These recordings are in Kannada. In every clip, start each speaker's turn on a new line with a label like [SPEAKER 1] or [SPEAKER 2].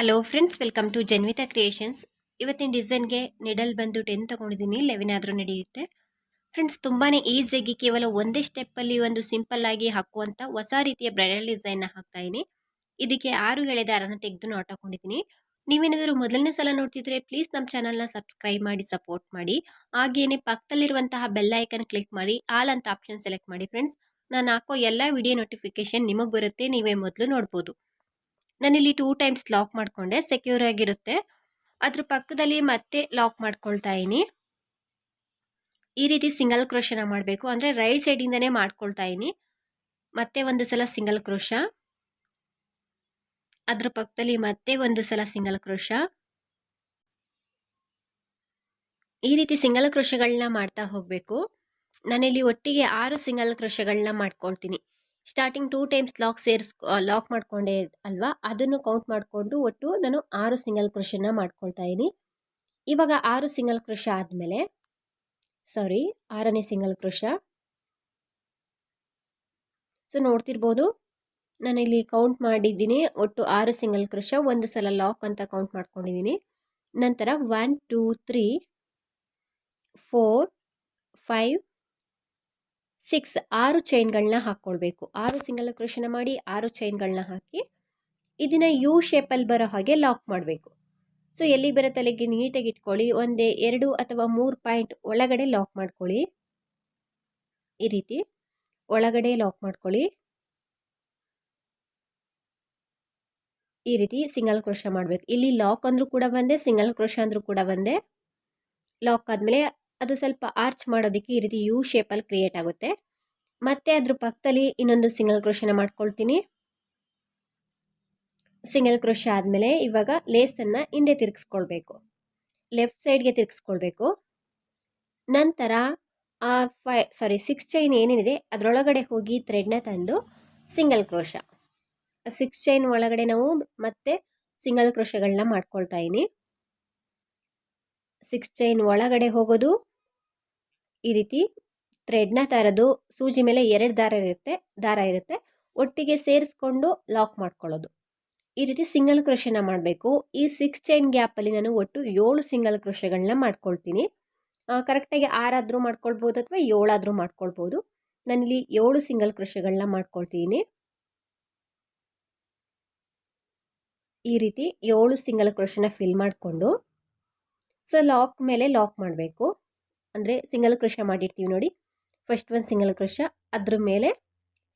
[SPEAKER 1] Hello friends welcome to Janvita creations ಇವತ್ತಿನ ಡಿಸೈನ್ಗೆ ನಿಡಲ್ ಬಂದು ಟೆನ್ ತೊಗೊಂಡಿದ್ದೀನಿ ಲೆವೆನ್ ಆದರೂ ನಡೆಯುತ್ತೆ. ಫ್ರೆಂಡ್ಸ್ ತುಂಬಾ ಈಸಿಯಾಗಿ ಕೇವಲ ಒಂದೇ ಸ್ಟೆಪ್ಪಲ್ಲಿ ಒಂದು ಸಿಂಪಲ್ ಆಗಿ ಹಾಕುವಂಥ ಹೊಸ ರೀತಿಯ ಬ್ರೈಡಲ್ ಡಿಸೈನ್ನ ಹಾಕ್ತಾ ಇದ್ದೀನಿ ಇದಕ್ಕೆ ಆರು ಎಳೆದಾರನ್ನು ತೆಗೆದು ನಾಟ್ ಹಾಕೊಂಡಿದ್ದೀನಿ ನೀವೇನಾದರೂ ಮೊದಲನೇ ಸಲ ನೋಡ್ತಿದ್ರೆ ಪ್ಲೀಸ್ ನಮ್ಮ ಚಾನಲ್ನ ಸಬ್ಸ್ಕ್ರೈಬ್ ಮಾಡಿ ಸಪೋರ್ಟ್ ಮಾಡಿ. ಹಾಗೇನೆ ಪಕ್ಕದಲ್ಲಿರುವಂತಹ ಬೆಲ್ ಐಕನ್ ಕ್ಲಿಕ್ ಮಾಡಿ ಆಲ್ ಅಂತ ಆಪ್ಷನ್ ಸೆಲೆಕ್ಟ್ ಮಾಡಿ ಫ್ರೆಂಡ್ಸ್ ನಾನು ಹಾಕೋ ಎಲ್ಲ ವಿಡಿಯೋ ನೋಟಿಫಿಕೇಷನ್ ನಿಮಗೆ ಬರುತ್ತೆ, ನೀವೇ ಮೊದಲು ನೋಡ್ಬೋದು. ನಾನಿಲ್ಲಿ ಟೂ ಟೈಮ್ಸ್ ಲಾಕ್ ಮಾಡಿಕೊಂಡೆ ಸೆಕ್ಯೂರ್ ಆಗಿರುತ್ತೆ. ಅದ್ರ ಪಕ್ಕದಲ್ಲಿ ಮತ್ತೆ ಲಾಕ್ ಮಾಡ್ಕೊಳ್ತಾ ಇದ್ದೀನಿ ಈ ರೀತಿ ಸಿಂಗಲ್ ಕ್ರೋಶನ ಮಾಡಬೇಕು. ಅಂದರೆ ರೈಟ್ ಸೈಡಿಂದನೇ ಮಾಡ್ಕೊಳ್ತಾ ಇದ್ದೀನಿ ಮತ್ತೆ ಒಂದು ಸಲ ಸಿಂಗಲ್ ಕ್ರೋಶ ಅದ್ರ ಪಕ್ಕದಲ್ಲಿ ಮತ್ತೆ ಒಂದು ಸಲ ಸಿಂಗಲ್ ಕ್ರೋಶ ಈ ರೀತಿ ಸಿಂಗಲ್ ಕ್ರೋಶಗಳನ್ನ ಮಾಡ್ತಾ ಹೋಗಬೇಕು. ನಾನಿಲ್ಲಿ ಒಟ್ಟಿಗೆ ಆರು ಸಿಂಗಲ್ ಕ್ರೋಶಗಳನ್ನ ಮಾಡ್ಕೊಳ್ತೀನಿ. ಸ್ಟಾರ್ಟಿಂಗ್ ಟೂ ಟೈಮ್ಸ್ ಲಾಕ್ ಸೇರಿಸ್ ಲಾಕ್ ಮಾಡ್ಕೊಂಡೆ ಅಲ್ವಾ? ಅದನ್ನು ಕೌಂಟ್ ಮಾಡಿಕೊಂಡು ಒಟ್ಟು ನಾನು ಆರು ಸಿಂಗಲ್ ಕ್ರೋಶನ ಮಾಡ್ಕೊಳ್ತಾ ಇದ್ದೀನಿ. ಇವಾಗ ಆರು ಸಿಂಗಲ್ ಕ್ರೋಶ ಆದಮೇಲೆ ಸಾರಿ ಆರನೇ ಸಿಂಗಲ್ ಕ್ರೋಶ ಸೊ ನೋಡ್ತಿರ್ಬೋದು, ನಾನಿಲ್ಲಿ ಕೌಂಟ್ ಮಾಡಿದ್ದೀನಿ, ಒಟ್ಟು ಆರು ಸಿಂಗಲ್ ಕ್ರೋಶ ಒಂದು ಸಲ ಲಾಕ್ ಅಂತ ಕೌಂಟ್ ಮಾಡ್ಕೊಂಡಿದ್ದೀನಿ. ನಂತರ one two three four five six, ಆರು ಚೈನ್ಗಳನ್ನ ಹಾಕ್ಕೊಳ್ಬೇಕು. ಆರು ಸಿಂಗಲ್ ಕ್ರೋಶನ ಮಾಡಿ ಆರು ಚೈನ್ಗಳನ್ನ ಹಾಕಿ ಇದನ್ನು ಯು ಶೇಪಲ್ಲಿ ಬರೋ ಹಾಗೆ ಲಾಕ್ ಮಾಡಬೇಕು. ಸೊ ಎಲ್ಲಿ ಬರೋ ತಲೆಗೆ ನೀಟಾಗಿ ಇಟ್ಕೊಳ್ಳಿ. ಒಂದೇ ಎರಡು ಅಥವಾ ಮೂರು ಪಾಯಿಂಟ್ ಒಳಗಡೆ ಲಾಕ್ ಮಾಡ್ಕೊಳ್ಳಿ. ಈ ರೀತಿ ಒಳಗಡೆ ಲಾಕ್ ಮಾಡ್ಕೊಳ್ಳಿ. ಈ ರೀತಿ ಸಿಂಗಲ್ ಕ್ರೋಶ ಮಾಡಬೇಕು. ಇಲ್ಲಿ ಲಾಕ್ ಅಂದರೂ ಕೂಡ ಬಂದೆ, ಸಿಂಗಲ್ ಕ್ರೋಶ ಅಂದರೂ ಕೂಡ ಬಂದೆ. ಲಾಕ್ ಆದಮೇಲೆ ಅದು ಸ್ವಲ್ಪ ಆರ್ಚ್ ಮಾಡೋದಕ್ಕೆ ಈ ರೀತಿ ಯು ಶೇಪಲ್ಲಿ ಕ್ರಿಯೇಟ್ ಆಗುತ್ತೆ. ಮತ್ತೆ ಅದ್ರ ಪಕ್ಕದಲ್ಲಿ ಇನ್ನೊಂದು ಸಿಂಗಲ್ ಕ್ರೋಶನ ಮಾಡ್ಕೊಳ್ತೀನಿ. ಸಿಂಗಲ್ ಕ್ರೋಶ ಆದಮೇಲೆ ಇವಾಗ ಲೇಸನ್ನು ಹಿಂದೆ ತಿರುಗಿಸ್ಕೊಳ್ಬೇಕು. ಲೆಫ್ಟ್ ಸೈಡ್ಗೆ ತಿರುಗಿಸ್ಕೊಳ್ಬೇಕು. ನಂತರ ಆ ಫೈ ಸಾರಿ ಸಿಕ್ಸ್ ಚೈನ್ ಏನೇನಿದೆ ಅದರೊಳಗಡೆ ಹೋಗಿ ಥ್ರೆಡ್ನ ತಂದು ಸಿಂಗಲ್ ಕ್ರೋಶ ಸಿಕ್ಸ್ ಚೈನ್ ಒಳಗಡೆ ನಾವು ಮತ್ತೆ ಸಿಂಗಲ್ ಕ್ರೋಶಗಳನ್ನ ಮಾಡ್ಕೊಳ್ತಾ ಇದ್ದೀನಿ ಸಿಕ್ಸ್ ಚೈನ್ ಒಳಗಡೆ ಹೋಗೋದು ಈ ರೀತಿ ಥ್ರೆಡ್ನ ತರೋದು ಸೂಜಿ ಮೇಲೆ ಎರಡು ದಾರ ಇರುತ್ತೆ ದಾರ ಇರುತ್ತೆ. ಒಟ್ಟಿಗೆ ಸೇರಿಸ್ಕೊಂಡು ಲಾಕ್ ಮಾಡ್ಕೊಳ್ಳೋದು. ಈ ರೀತಿ ಸಿಂಗಲ್ ಕೃಷಿನ ಮಾಡಬೇಕು. ಈ ಸಿಕ್ಸ್ ಚೈನ್ ಗ್ಯಾಪಲ್ಲಿ ನಾನು ಒಟ್ಟು ಏಳು ಸಿಂಗಲ್ ಕೃಷಿಗಳನ್ನ ಮಾಡ್ಕೊಳ್ತೀನಿ. ಕರೆಕ್ಟಾಗಿ ಆರಾದರೂ ಮಾಡ್ಕೊಳ್ಬೋದು ಅಥವಾ ಏಳಾದರೂ ಮಾಡ್ಕೊಳ್ಬೋದು. ನಾನಿಲ್ಲಿ ಏಳು ಸಿಂಗಲ್ ಕೃಷಿಗಳನ್ನ ಮಾಡ್ಕೊಳ್ತೀನಿ. ಈ ರೀತಿ ಏಳು ಸಿಂಗಲ್ ಕ್ರೋಶನ ಫಿಲ್ ಮಾಡಿಕೊಂಡು ಸೊ ಲಾಕ್ ಮೇಲೆ ಲಾಕ್ ಮಾಡಬೇಕು. ಅಂದರೆ ಸಿಂಗಲ್ ಕ್ರೋಶ ಮಾಡಿರ್ತೀವಿ ನೋಡಿ. ಫಸ್ಟ್ ಒಂದು ಸಿಂಗಲ್ ಕ್ರೋಶ ಅದ್ರ ಮೇಲೆ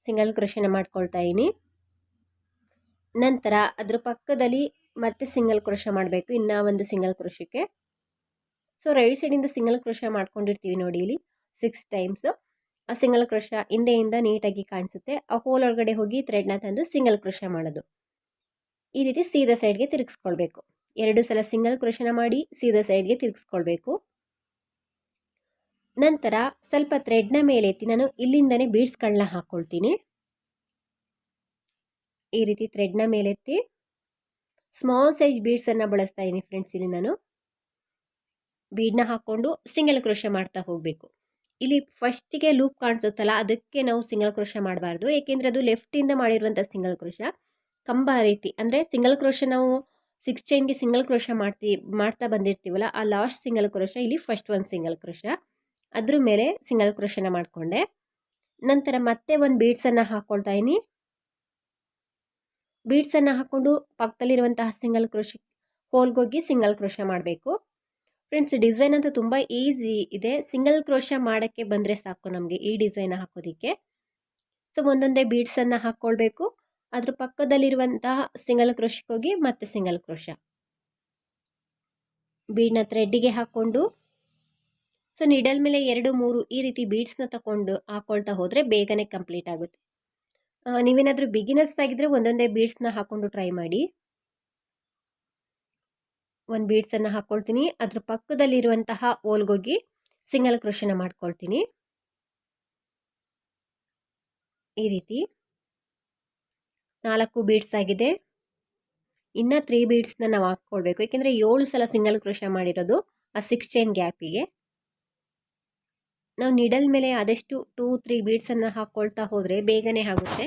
[SPEAKER 1] ಸಿಂಗಲ್ ಕ್ರೋಶನ ಮಾಡ್ಕೊಳ್ತಾ ಇದ್ದೀನಿ ನಂತರ ಅದ್ರ ಪಕ್ಕದಲ್ಲಿ ಮತ್ತೆ ಸಿಂಗಲ್ ಕ್ರೋಶ ಮಾಡಬೇಕು, ಇನ್ನೂ ಒಂದು ಸಿಂಗಲ್ ಕ್ರೋಶಕ್ಕೆ ಸೊ ರೈಟ್ ಸೈಡಿಂದ ಸಿಂಗಲ್ ಕ್ರೋಶ ಮಾಡ್ಕೊಂಡಿರ್ತೀವಿ ನೋಡಿ ಇಲ್ಲಿ ಸಿಕ್ಸ್ ಟೈಮ್ಸು ಆ ಸಿಂಗಲ್ ಕ್ರೋಶ ಹಿಂದೆಯಿಂದ ನೀಟಾಗಿ ಕಾಣಿಸುತ್ತೆ, ಆ ಹೋಲ್ ಒಳಗಡೆ ಹೋಗಿ ಥ್ರೆಡ್ನ ತಂದು ಸಿಂಗಲ್ ಕ್ರೋಶ ಮಾಡೋದು. ಈ ರೀತಿ ಸೀದಾ ಸೈಡ್ಗೆ ತಿರುಗಿಸ್ಕೊಳ್ಬೇಕು. ಎರಡು ಸಲ ಸಿಂಗಲ್ ಕ್ರೋಶನ ಮಾಡಿ ಸೀದಾ ಸೈಡ್ಗೆ ತಿರುಗಿಸ್ಕೊಳ್ಬೇಕು. ನಂತರ ಸ್ವಲ್ಪ ಥ್ರೆಡ್ನ ಮೇಲೆ ಎತ್ತಿ ನಾನು ಇಲ್ಲಿಂದನೇ ಬೀಡ್ಸ್ಗಳನ್ನ ಹಾಕ್ಕೊಳ್ತೀನಿ ಈ ರೀತಿ ಥ್ರೆಡ್ನ ಮೇಲೆತ್ತಿ ಸ್ಮಾಲ್ ಸೈಜ್ ಬೀಡ್ಸನ್ನು ಬಳಸ್ತಾ ಇದ್ದೀನಿ ಫ್ರೆಂಡ್ಸ್ ಇಲ್ಲಿ ನಾನು. ಬೀಡ್ನ ಹಾಕ್ಕೊಂಡು ಸಿಂಗಲ್ ಕ್ರೋಶ ಮಾಡ್ತಾ ಹೋಗಬೇಕು. ಇಲ್ಲಿ ಫಸ್ಟಿಗೆ ಲೂಪ್ ಕಾಣಿಸುತ್ತಲ್ಲ, ಅದಕ್ಕೆ ನಾವು ಸಿಂಗಲ್ ಕ್ರೋಶ ಮಾಡಬಾರ್ದು. ಏಕೆಂದರೆ ಅದು ಲೆಫ್ಟಿಂದ ಮಾಡಿರುವಂಥ ಸಿಂಗಲ್ ಕ್ರೋಶ ಕಂಬ ರೀತಿ, ಅಂದರೆ ಸಿಂಗಲ್ ಕ್ರೋಶ ನಾವು ಸಿಕ್ಸ್ ಚೈನ್ಗೆ ಸಿಂಗಲ್ ಕ್ರೋಶ ಮಾಡ್ತಿ, ಮಾಡ್ತಾ ಬಂದಿರ್ತೀವಲ್ಲ, ಆ ಲಾಸ್ಟ್ ಸಿಂಗಲ್ ಕ್ರೋಶ ಇಲ್ಲಿ ಫಸ್ಟ್ ಒಂದು ಸಿಂಗಲ್ ಕ್ರೋಶ ಅದ್ರ ಮೇಲೆ ಸಿಂಗಲ್ ಕ್ರೋಶನ ಮಾಡಿಕೊಂಡೆ. ನಂತರ ಮತ್ತೆ ಒಂದು ಬೀಡ್ಸನ್ನು ಹಾಕ್ಕೊಳ್ತಾ ಇದ್ದೀನಿ. ಬೀಡ್ಸನ್ನು ಹಾಕ್ಕೊಂಡು ಪಕ್ಕದಲ್ಲಿರುವಂತಹ ಸಿಂಗಲ್ ಕ್ರೋಶಿ ಹೋಲ್ಗೋಗಿ ಸಿಂಗಲ್ ಕ್ರೋಶ ಮಾಡಬೇಕು. ಫ್ರೆಂಡ್ಸ್ ಡಿಸೈನ್ ಅಂತೂ ತುಂಬ ಈಸಿ ಇದೆ. ಸಿಂಗಲ್ ಕ್ರೋಶ ಮಾಡೋಕ್ಕೆ ಬಂದರೆ ಸಾಕು ನಮಗೆ ಈ ಡಿಸೈನ್ ಹಾಕೋದಕ್ಕೆ. ಸೊ ಒಂದೊಂದೇ ಬೀಡ್ಸನ್ನು ಹಾಕ್ಕೊಳ್ಬೇಕು ಅದ್ರ ಪಕ್ಕದಲ್ಲಿರುವಂತಹ ಸಿಂಗಲ್ ಕ್ರೋಶಕ್ಕೆ ಹೋಗಿ ಮತ್ತೆ ಸಿಂಗಲ್ ಕ್ರೋಶ ಬೀಡ್ನ ಥ್ರೆಡ್ಡಿಗೆ ಹಾಕ್ಕೊಂಡು ಸೊ ನಿಡಲ್ ಮೇಲೆ ಎರಡು, ಮೂರು ಈ ರೀತಿ ಬೀಡ್ಸ್ನ ತಗೊಂಡು ಹಾಕ್ಕೊಳ್ತಾ ಹೋದರೆ ಬೇಗನೆ ಕಂಪ್ಲೀಟ್ ಆಗುತ್ತೆ. ನೀವೇನಾದರೂ ಬಿಗಿನರ್ಸ್ ಆಗಿದ್ದರೆ ಒಂದೊಂದೇ ಬೀಡ್ಸ್ನ ಹಾಕ್ಕೊಂಡು ಟ್ರೈ ಮಾಡಿ. ಒಂದು ಬೀಡ್ಸನ್ನು ಹಾಕ್ಕೊಳ್ತೀನಿ ಅದ್ರ ಪಕ್ಕದಲ್ಲಿರುವಂತಹ ಓಲ್ಗೋಗಿ ಸಿಂಗಲ್ ಕ್ರೋಶನ ಮಾಡ್ಕೊಳ್ತೀನಿ. ಈ ರೀತಿ. ನಾಲ್ಕು ಬೀಡ್ಸ್ ಆಗಿದೆ. ಇನ್ನು ತ್ರೀ ಬೀಡ್ಸ್ನ ನಾವು ಹಾಕ್ಕೊಳ್ಬೇಕು ಏಕೆಂದರೆ ಏಳು ಸಲ ಸಿಂಗಲ್ ಕ್ರೋಶ ಮಾಡಿರೋದು, ಆ ಸಿಕ್ಸ್ ಚೈನ್ ಗ್ಯಾಪಿಗೆ ನಾವು ನಿಡಲ್ ಮೇಲೆ ಆದಷ್ಟು ಟೂ ತ್ರೀ ಬೀಡ್ಸನ್ನು ಹಾಕ್ಕೊಳ್ತಾ ಹೋದರೆ ಬೇಗನೆ ಆಗುತ್ತೆ.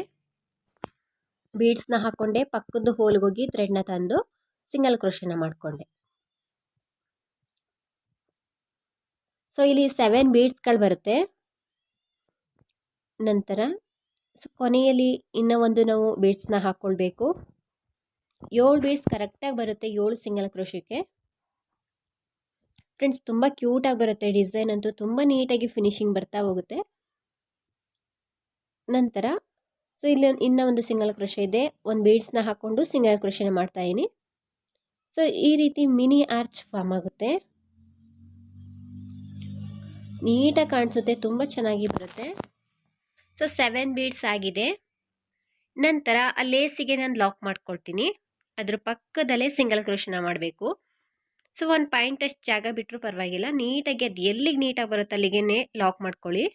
[SPEAKER 1] ಬೀಡ್ಸ್ನ ಹಾಕ್ಕೊಂಡೆ ಪಕ್ಕದ ಹೋಲ್ಗೋಗಿ ಥ್ರೆಡ್ನ ತಂದು ಸಿಂಗಲ್ ಕ್ರೋಶನ ಮಾಡಿಕೊಂಡೆ. ಸೊ ಇಲ್ಲಿ ಸೆವೆನ್ ಬೀಡ್ಸ್ಗಳು ಬರುತ್ತೆ. ನಂತರ ಸೊ, ಕೊನೆಯಲ್ಲಿ ಇನ್ನೂ ಒಂದು ನಾವು ಬೀಡ್ಸ್ನ ಹಾಕ್ಕೊಳ್ಬೇಕು ಏಳು ಬೀಡ್ಸ್ ಕರೆಕ್ಟಾಗಿ ಬರುತ್ತೆ ಏಳು ಸಿಂಗಲ್ ಕ್ರೋಶಕ್ಕೆ ಫ್ರೆಂಡ್ಸ್ ತುಂಬ ಕ್ಯೂಟಾಗಿ ಬರುತ್ತೆ ಡಿಸೈನ್ ಅಂತೂ. ತುಂಬ ನೀಟಾಗಿ ಫಿನಿಶಿಂಗ್ ಬರ್ತಾ ಹೋಗುತ್ತೆ. ನಂತರ ಸೊ ಇಲ್ಲಿ ಇನ್ನೂ ಒಂದು ಸಿಂಗಲ್ ಕ್ರೋಶ ಇದೆ. ಒಂದು ಬೀಡ್ಸ್ನ ಹಾಕ್ಕೊಂಡು ಸಿಂಗಲ್ ಕ್ರೋಶನ ಮಾಡ್ತಾ ಇದೀನಿ. ಸೊ ಈ ರೀತಿ ಮಿನಿ ಆರ್ಚ್ ಫಾರ್ಮ್ ಆಗುತ್ತೆ. ನೀಟಾಗಿ ಕಾಣಿಸುತ್ತೆ, ತುಂಬ ಚೆನ್ನಾಗಿ ಬರುತ್ತೆ. ಸೊ ಸೆವೆನ್ ಬೀಡ್ಸ್ ಆಗಿದೆ. ನಂತರ, ಆ ಲೇಸಿಗೆ ನಾನು ಲಾಕ್ ಮಾಡ್ಕೊಳ್ತೀನಿ. ಅದ್ರ ಪಕ್ಕದಲ್ಲೇ ಸಿಂಗಲ್ ಕ್ರೋಶನ ಮಾಡಬೇಕು. ಸೊ ಒಂದು ಪಾಯಿಂಟ್ ಅಷ್ಟು ಜಾಗ ಬಿಟ್ಟರು ಪರವಾಗಿಲ್ಲ. ನೀಟಾಗಿ ಅದು ಎಲ್ಲಿಗೆ ನೀಟಾಗಿ ಬರುತ್ತೆ ಅಲ್ಲಿಗೆ ಲಾಕ್ ಮಾಡ್ಕೊಳ್ಳಿ.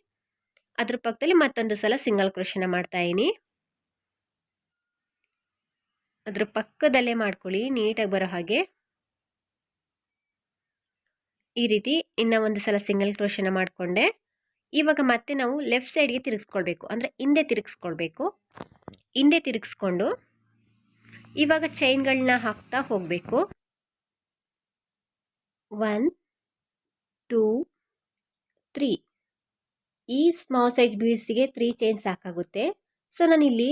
[SPEAKER 1] ಅದ್ರ ಪಕ್ಕದಲ್ಲಿ ಮತ್ತೊಂದು ಸಲ ಸಿಂಗಲ್ ಕ್ರೋಶನ ಮಾಡ್ತಾ ಇದೀನಿ ಅದ್ರ ಪಕ್ಕದಲ್ಲೇ ಮಾಡ್ಕೊಳ್ಳಿ, ನೀಟಾಗಿ ಬರೋ ಹಾಗೆ. ಈ ರೀತಿ ಇನ್ನ ಒಂದು ಸಲ ಸಿಂಗಲ್ ಕ್ರೋಶನ ಮಾಡಿಕೊಂಡೆ. ಇವಾಗ ಮತ್ತೆ ನಾವು ಲೆಫ್ಟ್ ಸೈಡ್ಗೆ ತಿರುಗಿಸ್ಕೊಳ್ಬೇಕು. ಅಂದರೆ ಹಿಂದೆ ತಿರುಗಿಸ್ಕೊಳ್ಬೇಕು. ಹಿಂದೆ ತಿರುಗಿಸ್ಕೊಂಡು ಇವಾಗ ಚೈನ್ಗಳನ್ನ ಹಾಕ್ತಾ ಹೋಗಬೇಕು. One, two, three. ಈ ಸ್ಮಾಲ್ ಸೈಜ್ ಬೀಡ್ಸಿಗೆ ತ್ರೀ ಚೈನ್ ಸಾಕಾಗುತ್ತೆ. ಸೊ ನಾನಿಲ್ಲಿ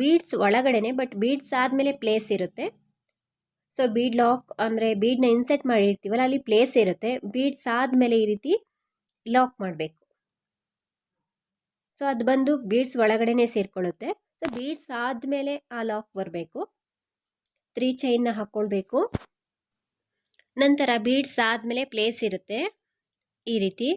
[SPEAKER 1] ಬೀಡ್ಸ್ ಒಳಗಡೆನೆ ಬಟ್ ಬೀಡ್ಸ್ ಆದಮೇಲೆ ಪ್ಲೇಸ್ ಇರುತ್ತೆ. ಸೊ ಬೀಡ್ ಲಾಕ್ ಅಂದರೆ ಬೀಡ್ನ ಇನ್ಸೆಟ್ ಮಾಡಿರ್ತೀವಲ್ಲ, ಅಲ್ಲಿ ಪ್ಲೇಸ್ ಇರುತ್ತೆ. ಬೀಡ್ಸ್ ಆದಮೇಲೆ ಈ ರೀತಿ ಲಾಕ್ ಮಾಡಬೇಕು. ಸೊ ಅದು ಬಂದು ಬೀಡ್ಸ್ ಒಳಗಡೆನೆ ಸೇರಿಕೊಳ್ಳುತ್ತೆ. ಸೊ ಬೀಡ್ಸ್ ಆದಮೇಲೆ ಆ ಲಾಕ್ ಬರಬೇಕು. ತ್ರೀ ಚೈನ್ನ ಹಾಕ್ಕೊಳ್ಬೇಕು ನಂತರ ಬೀಡ್ಸ್ ಆದಮೇಲೆ ಪ್ಲೇಸ್ ಇರುತ್ತೆ ಈ ರೀತಿ.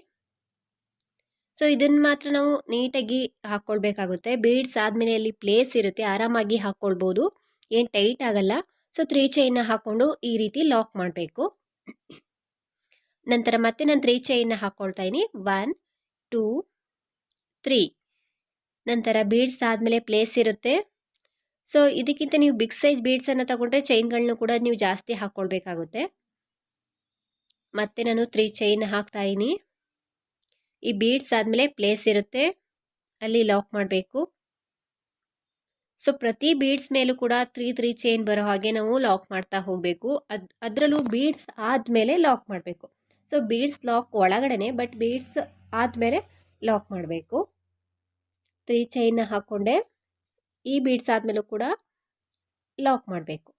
[SPEAKER 1] ಸೊ ಇದನ್ನು ಮಾತ್ರ ನಾವು ನೀಟಾಗಿ ಹಾಕ್ಕೊಳ್ಬೇಕಾಗುತ್ತೆ ಬೀಡ್ಸ್ ಆದಮೇಲೆ ಅಲ್ಲಿ ಪ್ಲೇಸ್ ಇರುತ್ತೆ. ಆರಾಮಾಗಿ ಹಾಕ್ಕೊಳ್ಬೋದು ಏನು ಟೈಟ್ ಆಗಲ್ಲ. ಸೊ ತ್ರೀ ಚೈನ್ನ ಹಾಕ್ಕೊಂಡು ಈ ರೀತಿ ಲಾಕ್ ಮಾಡಬೇಕು. ನಂತರ ಮತ್ತೆ ನಾನು ತ್ರೀ ಚೈನ್ನ ಹಾಕ್ಕೊಳ್ತಾ ಇದ್ದೀನಿ ಒನ್ ಟೂ ತ್ರೀ ನಂತರ ಬೀಡ್ಸ್ ಆದಮೇಲೆ ಪ್ಲೇಸ್ ಇರುತ್ತೆ. ಸೊ ಇದಕ್ಕಿಂತ ನೀವು ಬಿಗ್ ಸೈಜ್ ಬೀಡ್ಸನ್ನು ತಗೊಂಡ್ರೆ ಚೈನ್ಗಳನ್ನೂ ಕೂಡ ನೀವು ಜಾಸ್ತಿ ಹಾಕ್ಕೊಳ್ಬೇಕಾಗುತ್ತೆ ಮತ್ತೆ ನಾನು ತ್ರೀ ಚೈನ್ ಹಾಕ್ತಾ ಇದ್ದೀನಿ ಈ ಬೀಡ್ಸ್ ಆದಮೇಲೆ ಪ್ಲೇಸ್ ಇರುತ್ತೆ. ಅಲ್ಲಿ ಲಾಕ್ ಮಾಡಬೇಕು. ಸೊ ಪ್ರತಿ ಬೀಡ್ಸ್ ಮೇಲೂ ಕೂಡ ತ್ರೀ ತ್ರೀ ಚೈನ್ ಬರೋ ಹಾಗೆ ನಾವು ಲಾಕ್ ಮಾಡ್ತಾ ಹೋಗಬೇಕು. ಅದು, ಅದರಲ್ಲೂ ಬೀಡ್ಸ್ ಆದಮೇಲೆ ಲಾಕ್ ಮಾಡಬೇಕು. ಸೊ ಬೀಡ್ಸ್ ಲಾಕ್ ಒಳಗಡೆನೆ ಬಟ್ ಬೀಡ್ಸ್ ಆದಮೇಲೆ ಲಾಕ್ ಮಾಡಬೇಕು. ತ್ರೀ ಚೈನ್ನ ಹಾಕ್ಕೊಂಡೆ ಈ ಬೀಡ್ಸ್ ಆದಮೇಲೂ ಕೂಡ ಲಾಕ್ ಮಾಡಬೇಕು.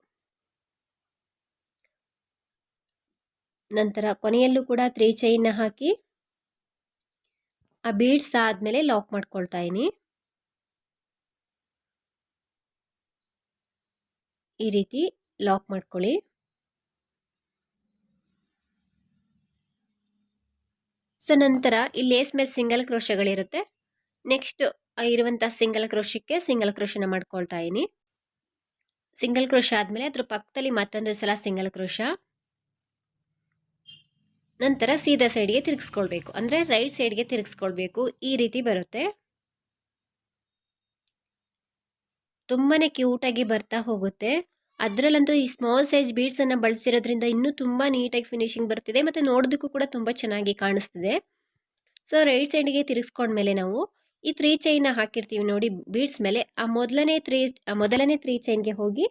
[SPEAKER 1] ನಂತರ ಕೊನೆಯಲ್ಲೂ ಕೂಡ ತ್ರೀ ಚೈನ್ನ ಹಾಕಿ, ಆ ಬೀಡ್ಸ್ ಆದಮೇಲೆ ಲಾಕ್ ಮಾಡ್ಕೊಳ್ತಾ ಇದೀನಿ ಈ ರೀತಿ ಲಾಕ್ ಮಾಡ್ಕೊಳ್ಳಿ. ಸೊ ನಂತರ ಈ ಲೇಸ್ ಮೇಲೆ ಸಿಂಗಲ್ ಕ್ರೋಶಗಳಿರುತ್ತೆ. ನೆಕ್ಸ್ಟ್ ಇರುವಂಥ ಸಿಂಗಲ್ ಕ್ರೋಶಕ್ಕೆ ಸಿಂಗಲ್ ಕ್ರೋಶನ ಮಾಡ್ಕೊಳ್ತಾ ಇದೀನಿ ಸಿಂಗಲ್ ಕ್ರೋಶ ಆದಮೇಲೆ ಅದ್ರ ಪಕ್ಕದಲ್ಲಿ ಮತ್ತೊಂದು ಸಲ ಸಿಂಗಲ್ ಕ್ರೋಶ. ನಂತರ ಸೀದಾ ಸೈಡ್ಗೆ ತಿರುಗಿಸ್ಕೊಳ್ಬೇಕು. ಅಂದರೆ ರೈಟ್ ಸೈಡ್ಗೆ ತಿರುಗಿಸ್ಕೊಳ್ಬೇಕು. ಈ ರೀತಿ ಬರುತ್ತೆ. ತುಂಬಾ ಕ್ಯೂಟಾಗಿ ಬರ್ತಾ ಹೋಗುತ್ತೆ. ಅದರಲ್ಲಂತೂ ಈ ಸ್ಮಾಲ್ ಸೈಜ್ ಬೀಡ್ಸನ್ನು ಬಳಸಿರೋದ್ರಿಂದ ಇನ್ನೂ ತುಂಬ ನೀಟಾಗಿ ಫಿನಿಶಿಂಗ್ ಬರ್ತಿದೆ. ಮತ್ತು ನೋಡೋದಕ್ಕೂ ಕೂಡ ತುಂಬ ಚೆನ್ನಾಗಿ ಕಾಣಿಸ್ತಿದೆ. ಸೊ ರೈಟ್ ಸೈಡ್ಗೆ ತಿರುಗಿಸ್ಕೊಂಡ್ಮೇಲೆ ನಾವು ಈ ತ್ರೀ ಚೈನ್ನ ಹಾಕಿರ್ತೀವಿ ನೋಡಿ ಬೀಡ್ಸ್ ಮೇಲೆ. ಆ ಮೊದಲನೇ ತ್ರೀ ಮೊದಲನೇ ತ್ರೀ ಚೈನ್ಗೆ ಹೋಗಿ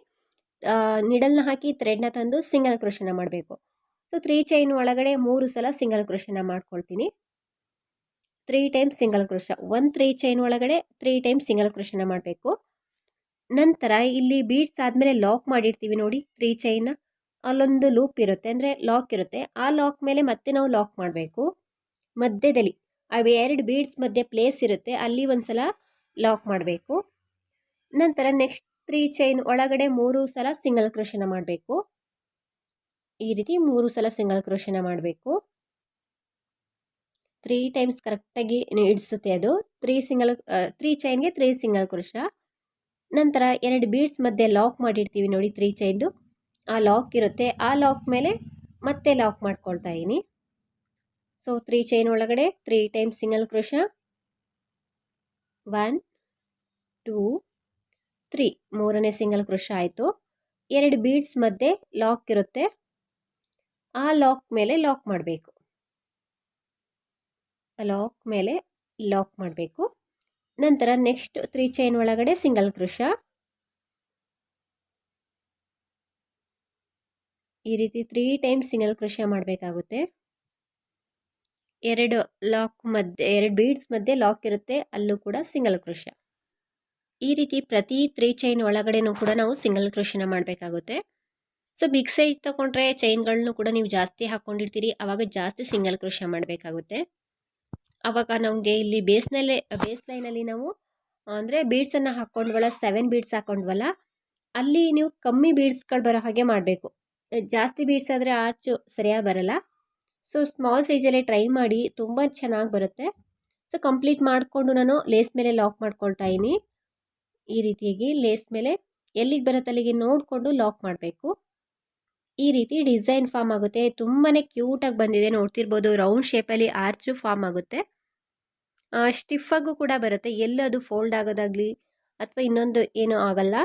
[SPEAKER 1] ನಿಡಲ್ನ ಹಾಕಿ ಥ್ರೆಡ್ನ ತಂದು ಸಿಂಗಲ್ ಕ್ರೋಶನ ಮಾಡಬೇಕು. ಸೊ ತ್ರೀ ಚೈನ್ ಒಳಗಡೆ ಮೂರು ಸಲ ಸಿಂಗಲ್ ಕ್ರೋಶನ ಮಾಡ್ಕೊಳ್ತೀನಿ. Three time single crochet one three chain ಒಳಗಡೆ ತ್ರೀ ಟೈಮ್ ಸಿಂಗಲ್ ಕ್ರೋಶನ ಮಾಡಬೇಕು. ನಂತರ ಇಲ್ಲಿ ಬೀಡ್ಸ್ ಆದಮೇಲೆ ಲಾಕ್ ಮಾಡಿರ್ತೀವಿ ನೋಡಿ ತ್ರೀ ಚೈನ್ನ ಅಲ್ಲೊಂದು ಲೂಪ್ ಇರುತ್ತೆ, ಅಂದರೆ ಲಾಕ್ ಇರುತ್ತೆ. ಆ ಲಾಕ್ ಮೇಲೆ ಮತ್ತೆ ನಾವು ಲಾಕ್ ಮಾಡಬೇಕು. ಮಧ್ಯದಲ್ಲಿ, ಅವು ಎರಡು ಬೀಡ್ಸ್ ಮಧ್ಯೆ ಪ್ಲೇಸ್ ಇರುತ್ತೆ, ಅಲ್ಲಿ ಒಂದು ಸಲ ಲಾಕ್ ಮಾಡಬೇಕು. ನಂತರ ನೆಕ್ಸ್ಟ್ ತ್ರೀ ಚೈನ್ ಒಳಗಡೆ ಮೂರು ಸಲ ಸಿಂಗಲ್ ಕ್ರೋಶನ ಮಾಡಬೇಕು. ಈ ರೀತಿ ಮೂರು ಸಲ ಸಿಂಗಲ್ ಕ್ರೋಶನ ಮಾಡಬೇಕು. ತ್ರೀ ಟೈಮ್ಸ್ ಕರೆಕ್ಟಾಗಿ ಇಡಿಸುತ್ತೆ ಅದು. ತ್ರೀ ಸಿಂಗಲ್ ತ್ರೀ ಚೈನ್ಗೆ ತ್ರೀ ಸಿಂಗಲ್ ಕ್ರೋಶ ನಂತರ ಎರಡು ಬೀಡ್ಸ್ ಮಧ್ಯೆ ಲಾಕ್ ಮಾಡಿರ್ತೀವಿ ನೋಡಿ ತ್ರೀ ಚೈನ್ದು ಆ ಲಾಕ್ ಇರುತ್ತೆ. ಆ ಲಾಕ್ ಮೇಲೆ ಮತ್ತೆ ಲಾಕ್ ಮಾಡ್ಕೊಳ್ತಾ ಇದ್ದೀನಿ ಸೊ ತ್ರೀ ಚೈನ್ ಒಳಗಡೆ three times single crochet one two three ಮೂರನೇ ಸಿಂಗಲ್ ಕ್ರೋಶ ಆಯಿತು. ಎರಡು ಬೀಡ್ಸ್ ಮಧ್ಯೆ ಲಾಕ್ ಇರುತ್ತೆ. ಆ ಲಾಕ್ ಮೇಲೆ ಲಾಕ್ ಮಾಡಬೇಕು. ಲಾಕ್ ಮೇಲೆ ಲಾಕ್ ಮಾಡಬೇಕು. ನಂತರ ನೆಕ್ಸ್ಟ್ ತ್ರೀ ಚೈನ್ ಒಳಗಡೆ ಸಿಂಗಲ್ ಕೃಷ. ಈ ರೀತಿ ತ್ರೀ ಟೈಮ್ಸ್ ಸಿಂಗಲ್ ಕೃಷ ಮಾಡಬೇಕಾಗುತ್ತೆ. ಎರಡು ಲಾಕ್ ಮಧ್ಯೆ, ಎರಡು ಬೀಡ್ಸ್ ಮಧ್ಯೆ ಲಾಕ್ ಇರುತ್ತೆ, ಅಲ್ಲೂ ಕೂಡ ಸಿಂಗಲ್ ಕೃಷ. ಈ ರೀತಿ ಪ್ರತಿ ತ್ರೀ ಚೈನ್ ಒಳಗಡೆನೂ ಕೂಡ ನಾವು ಸಿಂಗಲ್ ಕೃಷಿನ ಮಾಡಬೇಕಾಗುತ್ತೆ. ಸೊ ಬಿಗ್ ಸೈಜ್ ತೊಗೊಂಡ್ರೆ ಚೈನ್ಗಳನ್ನು ಕೂಡ ನೀವು ಜಾಸ್ತಿ ಹಾಕ್ಕೊಂಡಿರ್ತೀರಿ ಆವಾಗ ಜಾಸ್ತಿ ಸಿಂಗಲ್ ಕ್ರೋಶ ಮಾಡಬೇಕಾಗುತ್ತೆ. ಆವಾಗ ನಮಗೆ ಇಲ್ಲಿ ಬೇಸ್ನಲ್ಲೇ ಬೇಸ್ ಲೈನಲ್ಲಿ ನಾವು, ಅಂದರೆ ಬೀಡ್ಸನ್ನು ಹಾಕ್ಕೊಂಡ್ವಲ್ಲ ಸೆವೆನ್ ಬೀಡ್ಸ್ ಹಾಕ್ಕೊಂಡ್ವಲ್ಲ ಅಲ್ಲಿ ನೀವು ಕಮ್ಮಿ ಬೀಡ್ಸ್ಗಳು ಬರೋ ಹಾಗೆ ಮಾಡಬೇಕು. ಜಾಸ್ತಿ ಬೀಡ್ಸ್ ಆದರೆ ಆರ್ಚು ಸರಿಯಾಗಿ ಬರಲ್ಲ. ಸೊ ಸ್ಮಾಲ್ ಸೈಜಲ್ಲೇ ಟ್ರೈ ಮಾಡಿ ತುಂಬ ಚೆನ್ನಾಗಿ ಬರುತ್ತೆ. ಸೊ ಕಂಪ್ಲೀಟ್ ಮಾಡಿಕೊಂಡು ನಾನು ಲೇಸ್ ಮೇಲೆ ಲಾಕ್ ಮಾಡ್ಕೊಳ್ತಾ ಇದ್ದೀನಿ. ಈ ರೀತಿಯಾಗಿ ಲೇಸ್ ಮೇಲೆ ಎಲ್ಲಿಗೆ ಬರುತ್ತೆ ಅಲ್ಲಿಗೆ ನೋಡಿಕೊಂಡು ಲಾಕ್ ಮಾಡಬೇಕು. ಈ ರೀತಿ ಡಿಸೈನ್ ಫಾರ್ಮ್ ಆಗುತ್ತೆ. ತುಂಬಾ ಕ್ಯೂಟಾಗಿ ಬಂದಿದೆ. ನೋಡ್ತಿರ್ಬೋದು ರೌಂಡ್ ಶೇಪಲ್ಲಿ ಆರ್ಚು ಫಾರ್ಮ್ ಆಗುತ್ತೆ. ಸ್ಟಿಫಾಗೂ ಕೂಡ ಬರುತ್ತೆ. ಎಲ್ಲದು ಫೋಲ್ಡ್ ಆಗೋದಾಗಲಿ ಅಥವಾ ಇನ್ನೊಂದು ಏನೂ ಆಗಲ್ಲ.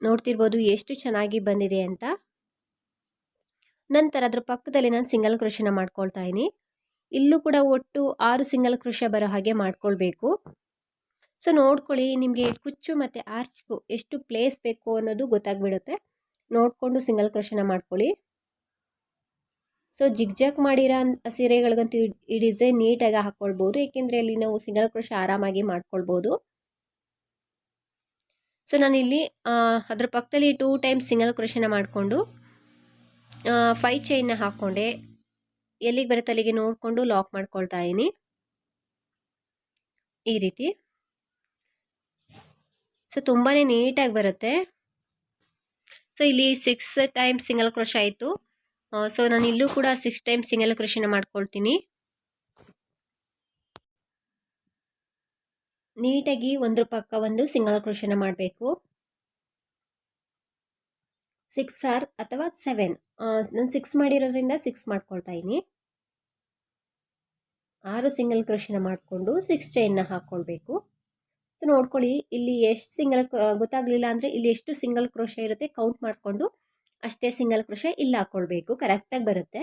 [SPEAKER 1] ನೋಡ್ತಿರ್ಬೋದು ಎಷ್ಟು ಚೆನ್ನಾಗಿ ಬಂದಿದೆ ಅಂತ. ನಂತರ ಅದ್ರ ಪಕ್ಕದಲ್ಲಿ ನಾನು ಸಿಂಗಲ್ ಕೃಷಿನ ಮಾಡ್ಕೊಳ್ತಾ ಇದ್ದೀನಿ. ಇಲ್ಲೂ ಕೂಡ ಒಟ್ಟು ಆರು ಸಿಂಗಲ್ ಕೃಷಿ ಬರೋ ಹಾಗೆ ಮಾಡ್ಕೊಳ್ಬೇಕು. ಸೊ, ನೋಡ್ಕೊಳ್ಳಿ ನಿಮಗೆ ಕುಚ್ಚು ಮತ್ತು ಆರ್ಚ್ಗೂ ಎಷ್ಟು ಪ್ಲೇಸ್ ಬೇಕು ಅನ್ನೋದು ಗೊತ್ತಾಗ್ಬಿಡುತ್ತೆ. ನೋಡಿಕೊಂಡು ಸಿಂಗಲ್ ಕ್ರೋಶನ ಮಾಡ್ಕೊಳ್ಳಿ. ಸೊ ಜಿಗ್ಜಾಕ್ ಮಾಡಿರೋ ಸೀರೆಗಳಿಗಂತೂ ಈ ಡಿಸೈನ್ ನೀಟಾಗಿ ಹಾಕ್ಕೊಳ್ಬೋದು ಏಕೆಂದರೆ ಅಲ್ಲಿ ನಾವು ಸಿಂಗಲ್ ಕ್ರೋಶ ಆರಾಮಾಗಿ ಮಾಡ್ಕೊಳ್ಬೋದು. ಸೊ ನಾನಿಲ್ಲಿ ಅದ್ರ ಪಕ್ಕದಲ್ಲಿ ಟೂ ಟೈಮ್ಸ್ ಸಿಂಗಲ್ ಕ್ರೋಶನ ಮಾಡಿಕೊಂಡು ಫೈ ಚೈನ್ನ ಹಾಕ್ಕೊಂಡೆ. ಎಲ್ಲಿಗೆ ಬರುತ್ತೆ ಅಲ್ಲಿಗೆ ನೋಡಿಕೊಂಡು ಲಾಕ್ ಮಾಡ್ಕೊಳ್ತಾ ಇದ್ದೀನಿ. ಈ ರೀತಿ. ಸೊ ತುಂಬಾ ನೀಟಾಗಿ ಬರುತ್ತೆ. ಸೊ ಇಲ್ಲಿ ಸಿಕ್ಸ್ ಟೈಮ್ ಸಿಂಗಲ್ ಕ್ರೋಶ ಆಯಿತು. ಸೊ ನಾನು ಇಲ್ಲೂ ಕೂಡ ಸಿಕ್ಸ್ ಟೈಮ್ ಸಿಂಗಲ್ ಕ್ರೋಶನ ಮಾಡ್ಕೊಳ್ತೀನಿ. ನೀಟಾಗಿ ಒಂದ್ರ ಪಕ್ಕ ಒಂದು ಸಿಂಗಲ್ ಕ್ರೋಶನ ಮಾಡಬೇಕು. ಸಿಕ್ಸ್ ಆರ್ ಅಥವಾ ಸೆವೆನ್ ನಾನು ಸಿಕ್ಸ್ ಮಾಡಿರೋದ್ರಿಂದ ಸಿಕ್ಸ್ ಮಾಡ್ಕೊಳ್ತಾ ಇದ್ದೀನಿ. ಆರು ಸಿಂಗಲ್ ಕ್ರೋಶನ ಮಾಡಿಕೊಂಡು ಸಿಕ್ಸ್ ಚೈನ್ನ ಹಾಕ್ಕೊಳ್ಬೇಕು ಸೊ ನೋಡ್ಕೊಳ್ಳಿ, ಇಲ್ಲಿ ಎಷ್ಟು ಸಿಂಗಲ್ ಗೊತ್ತಾಗಲಿಲ್ಲ ಅಂದರೆ ಇಲ್ಲಿ ಎಷ್ಟು ಸಿಂಗಲ್ ಕ್ರೋಶ ಇರುತ್ತೆ ಕೌಂಟ್ ಮಾಡಿಕೊಂಡು ಅಷ್ಟೇ ಸಿಂಗಲ್ ಕ್ರೋಶ ಇಲ್ಲಿ ಹಾಕ್ಕೊಳ್ಬೇಕು ಕರೆಕ್ಟಾಗಿ ಬರುತ್ತೆ.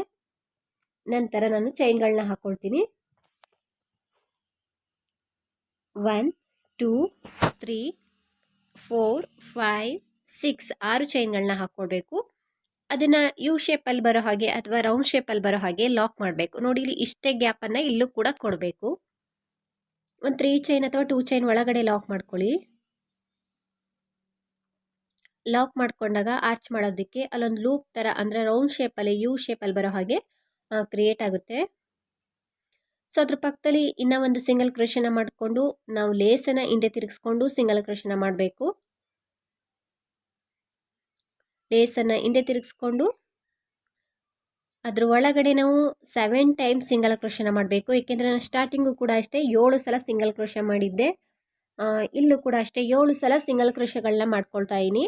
[SPEAKER 1] ನಂತರ ನಾನು ಚೈನ್ಗಳನ್ನ ಹಾಕ್ಕೊಳ್ತೀನಿ one two three four five six ಆರು ಚೈನ್ಗಳನ್ನ ಹಾಕ್ಕೊಳ್ಬೇಕು ಅದನ್ನು ಯು ಶೇಪಲ್ಲಿ ಬರೋ ಹಾಗೆ ಅಥವಾ ರೌಂಡ್ ಶೇಪಲ್ಲಿ ಬರೋ ಹಾಗೆ ಲಾಕ್ ಮಾಡಬೇಕು. ನೋಡಿ, ಇಲ್ಲಿ ಇಷ್ಟೇ ಗ್ಯಾಪನ್ನು ಇಲ್ಲೂ ಕೂಡ ಕೊಡಬೇಕು. ಒಂದು ತ್ರೀ ಚೈನ್ ಅಥವಾ ಟೂ ಚೈನ್ ಒಳಗಡೆ ಲಾಕ್ ಮಾಡ್ಕೊಳ್ಳಿ. ಲಾಕ್ ಮಾಡಿಕೊಂಡಾಗ ಆರ್ಚ್ ಮಾಡೋದಕ್ಕೆ ಅಲ್ಲೊಂದು ಲೂಪ್ ಥರ ಅಂದರೆ ರೌಂಡ್ ಶೇಪಲ್ಲಿ ಯು ಶೇಪಲ್ಲಿ ಬರೋ ಹಾಗೆ ಕ್ರಿಯೇಟ್ ಆಗುತ್ತೆ. ಸೊ ಅದ್ರ ಪಕ್ಕದಲ್ಲಿ ಇನ್ನೂ ಒಂದು ಸಿಂಗಲ್ ಕ್ರೋಶನ ಮಾಡಿಕೊಂಡು ನಾವು ಲೇಸನ್ನು ಹಿಂದೆ ತಿರುಗಿಸ್ಕೊಂಡು ಸಿಂಗಲ್ ಕ್ರೋಶನ ಮಾಡಬೇಕು. ಲೇಸನ್ನು ಹಿಂದೆ ತಿರುಗಿಸ್ಕೊಂಡು ಅದ್ರ ಒಳಗಡೆ ನಾವು ಸೆವೆನ್ ಟೈಮ್ ಸಿಂಗಲ್ ಕ್ರೋಶನ ಮಾಡಬೇಕು. ಏಕೆಂದರೆ ನಾನು ಸ್ಟಾರ್ಟಿಂಗು ಕೂಡ ಅಷ್ಟೇ ಏಳು ಸಲ ಸಿಂಗಲ್ ಕ್ರೋಶ ಮಾಡಿದ್ದೆ. ಇಲ್ಲೂ ಕೂಡ ಅಷ್ಟೇ ಏಳು ಸಲ ಸಿಂಗಲ್ ಕ್ರೋಶಗಳನ್ನ ಮಾಡ್ಕೊಳ್ತಾ ಇದ್ದೀನಿ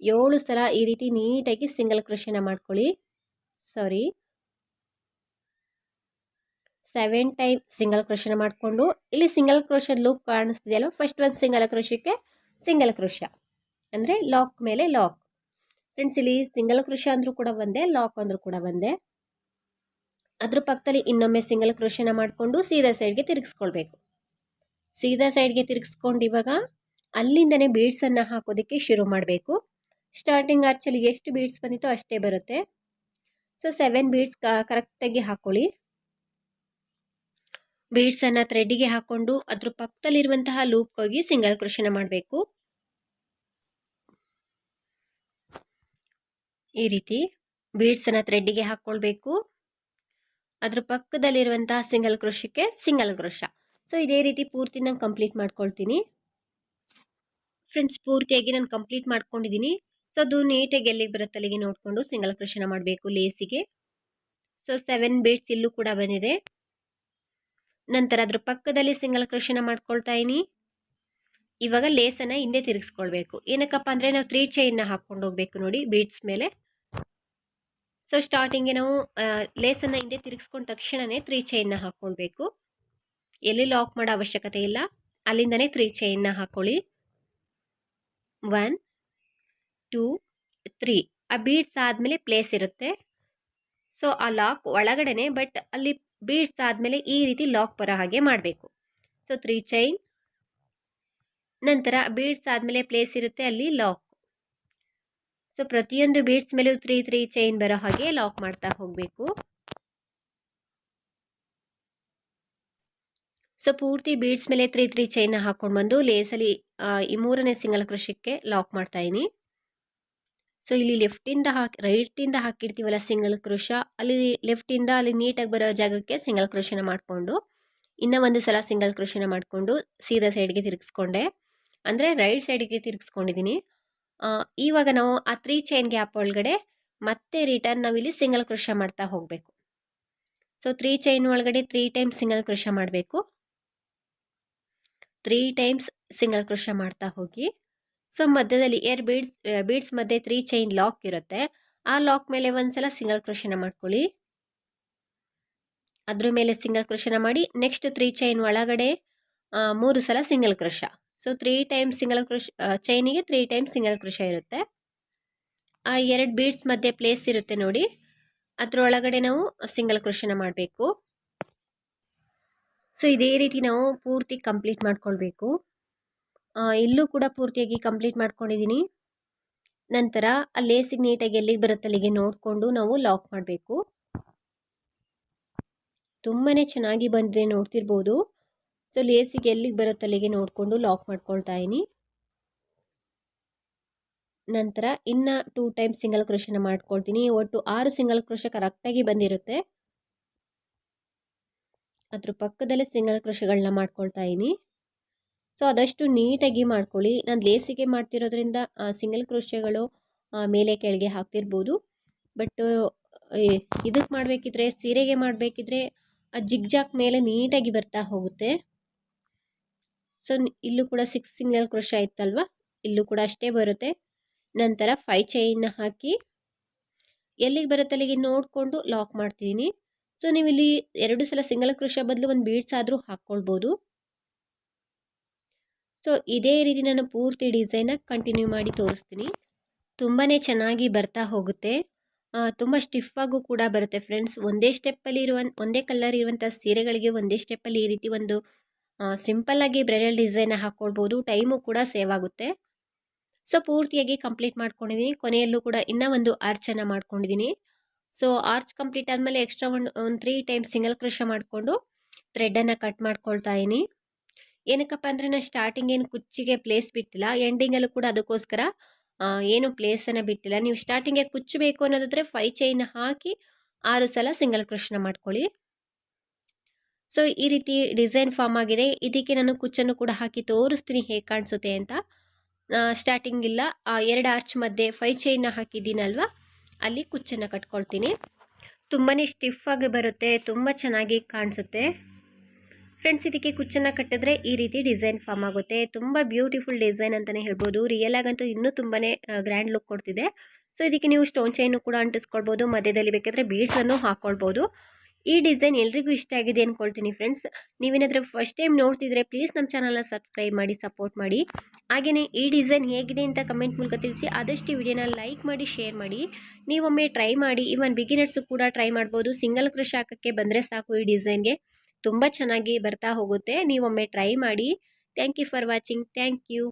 [SPEAKER 1] ಏಳು ಸಲ ಈ ರೀತಿ ನೀಟಾಗಿ ಸಿಂಗಲ್ ಕ್ರೋಶನ ಮಾಡ್ಕೊಳ್ಳಿ. ಸಾರಿ ಸೆವೆನ್ ಟೈಮ್ ಸಿಂಗಲ್ ಕ್ರೋಶನ ಮಾಡಿಕೊಂಡು, ಇಲ್ಲಿ ಸಿಂಗಲ್ ಕ್ರೋಶ ಲೂಪ್ ಕಾಣಿಸ್ತಿದೆಯಲ್ಲ ಫಸ್ಟ್ ಒಂದು ಸಿಂಗಲ್ ಕ್ರೋಶಕ್ಕೆ ಸಿಂಗಲ್ ಕ್ರೋಶ ಅಂದರೆ ಲಾಕ್ ಮೇಲೆ ಲಾಕ್ ಫ್ರೆಂಡ್ಸ್ ಇಲ್ಲಿ ಸಿಂಗಲ್ ಕ್ರೋಶ ಅಂದರೂ ಕೂಡ ಬಂದೆ ಲಾಕ್ ಅಂದರೂ ಕೂಡ ಬಂದೆ. ಅದ್ರ ಪಕ್ಕದಲ್ಲಿ ಇನ್ನೊಮ್ಮೆ ಸಿಂಗಲ್ ಕ್ರೋಶನ ಮಾಡಿಕೊಂಡು ಸೀದಾ ಸೈಡ್ಗೆ ತಿರುಗಿಸ್ಕೊಳ್ಬೇಕು. ಸೀದಾ ಸೈಡ್ಗೆ ತಿರುಗಿಸ್ಕೊಂಡು ಇವಾಗ ಅಲ್ಲಿಂದನೇ ಬೀಡ್ಸನ್ನು ಹಾಕೋದಕ್ಕೆ ಶುರು ಮಾಡಬೇಕು. ಸ್ಟಾರ್ಟಿಂಗ್ ಆರ್ಚಲ್ಲಿ ಎಷ್ಟು ಬೀಡ್ಸ್ ಬಂದಿತ್ತೋ ಅಷ್ಟೇ ಬರುತ್ತೆ. ಸೊ ಸೆವೆನ್ ಬೀಡ್ಸ್ ಕರೆಕ್ಟಾಗಿ ಹಾಕ್ಕೊಳ್ಳಿ ಬೀಡ್ಸನ್ನು ಥ್ರೆಡ್ಡಿಗೆ ಹಾಕ್ಕೊಂಡು ಅದ್ರ ಪಕ್ಕದಲ್ಲಿರುವಂತಹ ಲೂಪ್ಗೋಗಿ ಸಿಂಗಲ್ ಕ್ರೋಶನ ಮಾಡಬೇಕು. ಈ ರೀತಿ ಬೀಡ್ಸನ್ನು ಥ್ರೆಡ್ಡಿಗೆ ಹಾಕ್ಕೊಳ್ಬೇಕು. ಅದ್ರ ಪಕ್ಕದಲ್ಲಿರುವಂತಹ ಸಿಂಗಲ್ ಕ್ರೋಶಕ್ಕೆ ಸಿಂಗಲ್ ಕ್ರೋಶ ಸೊ ಇದೇ ರೀತಿ ಪೂರ್ತಿ ನಾನು ಕಂಪ್ಲೀಟ್ ಮಾಡ್ಕೊಳ್ತೀನಿ. ಫ್ರೆಂಡ್ಸ್ ಪೂರ್ತಿಯಾಗಿ ನಾನು ಕಂಪ್ಲೀಟ್ ಮಾಡ್ಕೊಂಡಿದ್ದೀನಿ. ಸೊ ಅದು ನೀಟಾಗಿ ಎಲ್ಲಿಗೆ ಬರುತ್ತೆ ಅಲ್ಲಿಗೆ ನೋಡಿಕೊಂಡು ಸಿಂಗಲ್ ಕ್ರೋಶನ ಮಾಡಬೇಕು ಲೇಸಿಗೆ ಸೊ ಸೆವೆನ್ ಬೀಡ್ಸ್ ಇಲ್ಲೂ ಕೂಡ ಬಂದಿದೆ. ನಂತರ ಅದ್ರ ಪಕ್ಕದಲ್ಲಿ ಸಿಂಗಲ್ ಕ್ರೋಶನ ಮಾಡ್ಕೊಳ್ತಾ ಇನಿ ಇವಾಗ ಲೇಸನ್ನು ಹಿಂದೆ ತಿರುಗಿಸ್ಕೊಳ್ಬೇಕು. ಏನಕ್ಕಪ್ಪ ಅಂದರೆ ನಾವು ತ್ರೀ ಚೈನ್ನ ಹಾಕ್ಕೊಂಡು ಹೋಗ್ಬೇಕು ನೋಡಿ ಬೀಡ್ಸ್ ಮೇಲೆ. ಸೊ ಸ್ಟಾರ್ಟಿಂಗ್ಗೆ ನಾವು ಲೇಸನ್ನು ಹಿಂದೆ ತಿರುಗಿಸ್ಕೊಂಡ ತಕ್ಷಣವೇ ತ್ರೀ ಚೈನ್ನ ಹಾಕ್ಕೊಳ್ಬೇಕು. ಎಲ್ಲಿ ಲಾಕ್ ಮಾಡೋ ಅವಶ್ಯಕತೆ ಇಲ್ಲ. ಅಲ್ಲಿಂದನೇ ತ್ರೀ ಚೈನ್ನ ಹಾಕ್ಕೊಳ್ಳಿ ಒನ್ ಟೂ ತ್ರೀ ಆ ಬೀಡ್ಸ್ ಆದಮೇಲೆ ಪ್ಲೇಸ್ ಇರುತ್ತೆ. ಸೊ ಆ ಲಾಕ್ ಒಳಗಡೆನೆ ಬಟ್ ಅಲ್ಲಿ ಬೀಡ್ಸ್ ಆದಮೇಲೆ ಈ ರೀತಿ ಲಾಕ್ ಬರೋ ಹಾಗೆ ಮಾಡಬೇಕು. ಸೊ ತ್ರೀ ಚೈನ್ ನಂತರ ಬೀಡ್ಸ್ ಆದಮೇಲೆ ಪ್ಲೇಸ್ ಇರುತ್ತೆ. ಅಲ್ಲಿ ಲಾಕ್ ಸೊ ಪ್ರತಿಯೊಂದು ಬೀಡ್ಸ್ ಮೇಲೆ ತ್ರೀ ತ್ರೀ ಚೈನ್ ಬರೋ ಹಾಗೆ ಲಾಕ್ ಮಾಡ್ತಾ ಹೋಗಬೇಕು. ಸೊ ಪೂರ್ತಿ ಬೀಡ್ಸ್ ಮೇಲೆ ತ್ರೀ ತ್ರೀ ಚೈನ್ನ ಹಾಕೊಂಡು ಬಂದು ಲೇಸಲ್ಲಿ ಈ ಮೂರನೇ ಸಿಂಗಲ್ ಕೃಷಿಕ್ಕೆ ಲಾಕ್ ಮಾಡ್ತಾ ಇದೀನಿ. ಸೊ ಇಲ್ಲಿ ಲೆಫ್ಟಿಂದ ಹಾಕಿ ರೈಟಿಂದ ಹಾಕಿರ್ತೀವಲ್ಲ ಸಿಂಗಲ್ ಕೃಷ, ಅಲ್ಲಿ ಲೆಫ್ಟಿಂದ ಅಲ್ಲಿ ನೀಟಾಗಿ ಬರೋ ಜಾಗಕ್ಕೆ ಸಿಂಗಲ್ ಕೃಷಿನ ಮಾಡಿಕೊಂಡು, ಇನ್ನೂ ಒಂದು ಸಲ ಸಿಂಗಲ್ ಕೃಷಿನ ಮಾಡಿಕೊಂಡು ಸೀದಾ ಸೈಡ್ಗೆ ತಿರುಗಿಸ್ಕೊಂಡೆ. ಅಂದರೆ ರೈಟ್ ಸೈಡ್ಗೆ ತಿರುಗಿಸ್ಕೊಂಡಿದ್ದೀನಿ ಇವಾಗ ನಾವು ಆ ತ್ರೀ ಚೈನ್ ಗ್ಯಾಪ್ ಒಳಗಡೆ ಮತ್ತೆ ರಿಟರ್ನ್ ನಾವಿಲ್ಲಿ ಸಿಂಗಲ್ ಕೃಷ ಮಾಡ್ತಾ ಹೋಗಬೇಕು. ಸೊ ತ್ರೀ ಚೈನ್ ಒಳಗಡೆ ತ್ರೀ ಟೈಮ್ಸ್ ಸಿಂಗಲ್ ಕೃಷ ಮಾಡಬೇಕು. ತ್ರೀ ಟೈಮ್ಸ್ ಸಿಂಗಲ್ ಕೃಷ ಮಾಡ್ತಾ ಹೋಗಿ. ಸೊ ಮಧ್ಯದಲ್ಲಿ ಏರ್ ಬೀಡ್ಸ್ ಬೀಡ್ಸ್ ಮಧ್ಯೆ ತ್ರೀ ಚೈನ್ ಲಾಕ್ ಇರುತ್ತೆ. ಆ ಲಾಕ್ ಮೇಲೆ ಒಂದ್ಸಲ ಸಿಂಗಲ್ ಕೃಷಿನ ಮಾಡ್ಕೊಳ್ಳಿ. ಅದ್ರ ಮೇಲೆ ಸಿಂಗಲ್ ಕೃಷಿನ ಮಾಡಿ ನೆಕ್ಸ್ಟ್ ತ್ರೀ ಚೈನ್ ಒಳಗಡೆ ಮೂರು ಸಲ single crochet so three times single crochet ಚೈನಿಗೆ three times single crochet ಇರುತ್ತೆ. ಆ ಎರಡು ಬೀಡ್ಸ್ ಮಧ್ಯೆ ಪ್ಲೇಸ್ ಇರುತ್ತೆ ನೋಡಿ. ಅದರೊಳಗಡೆ ನಾವು ಸಿಂಗಲ್ ಕ್ರೋಶನ ಮಾಡಬೇಕು. ಸೊ ಇದೇ ರೀತಿ ನಾವು ಪೂರ್ತಿ ಕಂಪ್ಲೀಟ್ ಮಾಡ್ಕೊಳ್ಬೇಕು. ಇಲ್ಲೂ ಕೂಡ ಪೂರ್ತಿಯಾಗಿ ಕಂಪ್ಲೀಟ್ ಮಾಡ್ಕೊಂಡಿದ್ದೀನಿ ನಂತರ ಆ ಲೇಸಿಗೆ ನೀಟಾಗಿ ಎಲ್ಲಿಗೆ ಬರುತ್ತೆ ಅಲ್ಲಿಗೆ ನೋಡಿಕೊಂಡು ನಾವು ಲಾಕ್ ಮಾಡಬೇಕು. ತುಂಬಾ ಚೆನ್ನಾಗಿ ಬಂದಿದೆ ನೋಡ್ತಿರ್ಬೋದು. ಸೊ ಲೇಸಿಗೆ ಎಲ್ಲಿಗೆ ಬರುತ್ತೆ ಅಲ್ಲಿಗೆ ನೋಡಿಕೊಂಡು ಲಾಕ್ ಮಾಡ್ಕೊಳ್ತಾ ಇದ್ದೀನಿ ನಂತರ ಇನ್ನು ಟೂ ಟೈಮ್ ಸಿಂಗಲ್ ಕ್ರೋಶನ ಮಾಡ್ಕೊಳ್ತೀನಿ. ಒಟ್ಟು ಆರು ಸಿಂಗಲ್ ಕ್ರೋಶ ಕರೆಕ್ಟಾಗಿ ಬಂದಿರುತ್ತೆ. ಅದ್ರ ಪಕ್ಕದಲ್ಲೇ ಸಿಂಗಲ್ ಕ್ರೋಶಗಳನ್ನ ಮಾಡ್ಕೊಳ್ತಾ ಇದ್ದೀನಿ ಸೊ ಆದಷ್ಟು ನೀಟಾಗಿ ಮಾಡ್ಕೊಳ್ಳಿ. ನಾನು ಲೇಸಿಗೆ ಮಾಡ್ತಿರೋದ್ರಿಂದ ಸಿಂಗಲ್ ಕ್ರೋಶಗಳು ಮೇಲೆ ಕೆಳಗೆ ಹಾಕ್ತಿರ್ಬೋದು. ಬಟ್ ಇದಕ್ಕೆ ಮಾಡಬೇಕಿದ್ರೆ, ಸೀರೆಗೆ ಮಾಡಬೇಕಿದ್ರೆ, ಆ ಜಿಗ್ಜಾಕ್ ಮೇಲೆ ನೀಟಾಗಿ ಬರ್ತಾ ಹೋಗುತ್ತೆ. ಸೊ ಇಲ್ಲೂ ಕೂಡ ಸಿಕ್ಸ್ ಸಿಂಗಲ್ ಕ್ರೋಶ ಇತ್ತಲ್ವ ಇಲ್ಲೂ ಕೂಡ ಅಷ್ಟೇ ಬರುತ್ತೆ. ನಂತರ ಫೈ ಚೈನ್ ಹಾಕಿ, ಎಲ್ಲಿಗೆ ಬರುತ್ತೆ ಅಲ್ಲಿಗೆ ನೋಡಿಕೊಂಡು ಲಾಕ್ ಮಾಡ್ತಿದ್ದೀನಿ ಸೊ ನೀವು ಇಲ್ಲಿ ಎರಡು ಸಲ ಸಿಂಗಲ್ ಕ್ರೋಶ ಬದಲು ಒಂದು ಬೀಡ್ಸ್ ಆದರೂ ಹಾಕ್ಕೊಳ್ಬೋದು ಸೊ, ಇದೇ ರೀತಿ ನಾನು ಪೂರ್ತಿ ಡಿಸೈನ ಕಂಟಿನ್ಯೂ ಮಾಡಿ ತೋರಿಸ್ತೀನಿ. ತುಂಬಾ ಚೆನ್ನಾಗಿ ಬರ್ತಾ ಹೋಗುತ್ತೆ. ತುಂಬ ಸ್ಟಿಫಾಗೂ ಕೂಡ ಬರುತ್ತೆ ಫ್ರೆಂಡ್ಸ್ ಒಂದೇ ಸ್ಟೆಪ್ಪಲ್ಲಿ ಇರುವ ಒಂದೇ ಕಲರ್ ಇರುವಂಥ ಸೀರೆಗಳಿಗೆ ಒಂದೇ ಸ್ಟೆಪ್ಪಲ್ಲಿ ಈ ರೀತಿ ಒಂದು ಸಿಂಪಲ್ಲಾಗಿ ಬ್ರೈಡಲ್ ಡಿಸೈನ್ ಹಾಕ್ಕೊಳ್ಬೋದು ಟೈಮು ಕೂಡ ಸೇವ್ ಆಗುತ್ತೆ. ಸೊ ಪೂರ್ತಿಯಾಗಿ ಕಂಪ್ಲೀಟ್ ಮಾಡ್ಕೊಂಡಿದ್ದೀನಿ ಕೊನೆಯಲ್ಲೂ ಕೂಡ ಇನ್ನೂ ಒಂದು ಆರ್ಚನ್ನು ಮಾಡ್ಕೊಂಡಿದ್ದೀನಿ ಸೊ ಆರ್ಚ್ ಕಂಪ್ಲೀಟ್ ಆದಮೇಲೆ ಎಕ್ಸ್ಟ್ರಾ ಒಂದು ಒಂದು ತ್ರೀ ಟೈಮ್ ಸಿಂಗಲ್ ಕೃಷ ಮಾಡಿಕೊಂಡು ಥ್ರೆಡನ್ನು ಕಟ್ ಮಾಡ್ಕೊಳ್ತಾ ಇದ್ದೀನಿ ಏನಕ್ಕಪ್ಪ ಅಂದರೆ ನಾನು ಸ್ಟಾರ್ಟಿಂಗ್ ಏನು ಕುಚ್ಚಿಗೆ ಪ್ಲೇಸ್ ಬಿಟ್ಟಿಲ್ಲ. ಎಂಡಿಂಗಲ್ಲೂ ಕೂಡ ಅದಕ್ಕೋಸ್ಕರ ಏನು ಪ್ಲೇಸನ್ನು ಬಿಟ್ಟಿಲ್ಲ. ನೀವು ಸ್ಟಾರ್ಟಿಂಗೆ ಕುಚ್ಚಬೇಕು ಅನ್ನೋದಾದರೆ ಫೈ ಚೈನ್ ಹಾಕಿ ಆರು ಸಲ ಸಿಂಗಲ್ ಕೃಷ್ಣ ಮಾಡ್ಕೊಳ್ಳಿ. ಸೊ ಈ ರೀತಿ ಡಿಸೈನ್ ಫಾರ್ಮ್ ಆಗಿದೆ. ಇದಕ್ಕೆ ನಾನು ಕುಚ್ಚನ್ನು ಕೂಡ ಹಾಕಿ ತೋರಿಸ್ತೀನಿ ಹೇಗೆ ಕಾಣಿಸುತ್ತೆ ಅಂತ. ಸ್ಟಾರ್ಟಿಂಗ್ ಇಲ್ಲ. ಎರಡು ಆರ್ಚ್ ಮಧ್ಯೆ ಫೈ ಚೈನ್ನ ಹಾಕಿದ್ದೀನಲ್ವ ಅಲ್ಲಿ ಕುಚ್ಚನ್ನು ಕಟ್ಕೊಳ್ತೀನಿ. ತುಂಬಾ ಆಗಿ ಬರುತ್ತೆ. ತುಂಬ ಚೆನ್ನಾಗಿ ಕಾಣಿಸುತ್ತೆ. ಫ್ರೆಂಡ್ಸ್ ಇದಕ್ಕೆ ಕುಚ್ಚನ್ನು ಕಟ್ಟಿದ್ರೆ ಈ ರೀತಿ ಡಿಸೈನ್ ಫಾರ್ಮ್ ಆಗುತ್ತೆ. ತುಂಬ ಬ್ಯೂಟಿಫುಲ್ ಡಿಸೈನ್ ಅಂತಲೇ ಹೇಳ್ಬೋದು. ರಿಯಲ್ ಆಗಂತೂ ಇನ್ನೂ ತುಂಬಾ ಗ್ರ್ಯಾಂಡ್ ಲುಕ್ ಕೊಡ್ತಿದೆ. ಸೊ ಇದಕ್ಕೆ ನೀವು ಸ್ಟೋನ್ ಚೈನು ಕೂಡ ಅಂಟಿಸ್ಕೊಳ್ಬೋದು. ಮಧ್ಯದಲ್ಲಿ ಬೇಕಾದರೆ ಬೀಡ್ಸನ್ನು ಹಾಕ್ಕೊಳ್ಬೋದು ಈ ಡಿಸೈನ್ ಎಲ್ರಿಗೂ ಇಷ್ಟ ಆಗಿದೆ ಅಂದ್ಕೊಳ್ತೀನಿ ಫ್ರೆಂಡ್ಸ್ ನೀವೇನಾದರೂ ಫಸ್ಟ್ ಟೈಮ್ ನೋಡ್ತಿದ್ರೆ ಪ್ಲೀಸ್ ನಮ್ಮ ಚಾನಲ್ನ ಸಬ್ಸ್ಕ್ರೈಬ್ ಮಾಡಿ ಸಪೋರ್ಟ್ ಮಾಡಿ. ಹಾಗೆಯೇ ಈ ಡಿಸೈನ್ ಹೇಗಿದೆ ಅಂತ ಕಮೆಂಟ್ ಮೂಲಕ ತಿಳಿಸಿ, ಆದಷ್ಟು ವಿಡಿಯೋನ ಲೈಕ್ ಮಾಡಿ ಶೇರ್ ಮಾಡಿ. ನೀವೊಮ್ಮೆ ಟ್ರೈ ಮಾಡಿ ಇವನ್ ಬಿಗಿನರ್ಸು ಕೂಡ ಟ್ರೈ ಮಾಡ್ಬೋದು. ಸಿಂಗಲ್ ಕೃಷಿ ಹಾಕೋಕ್ಕೆ ಬಂದರೆ ಸಾಕು ಈ ಡಿಸೈನ್ಗೆ ತುಂಬ ಚೆನ್ನಾಗಿ ಬರ್ತಾ ಹೋಗುತ್ತೆ. ನೀವೊಮ್ಮೆ ಟ್ರೈ ಮಾಡಿ. Thank you for watching thank you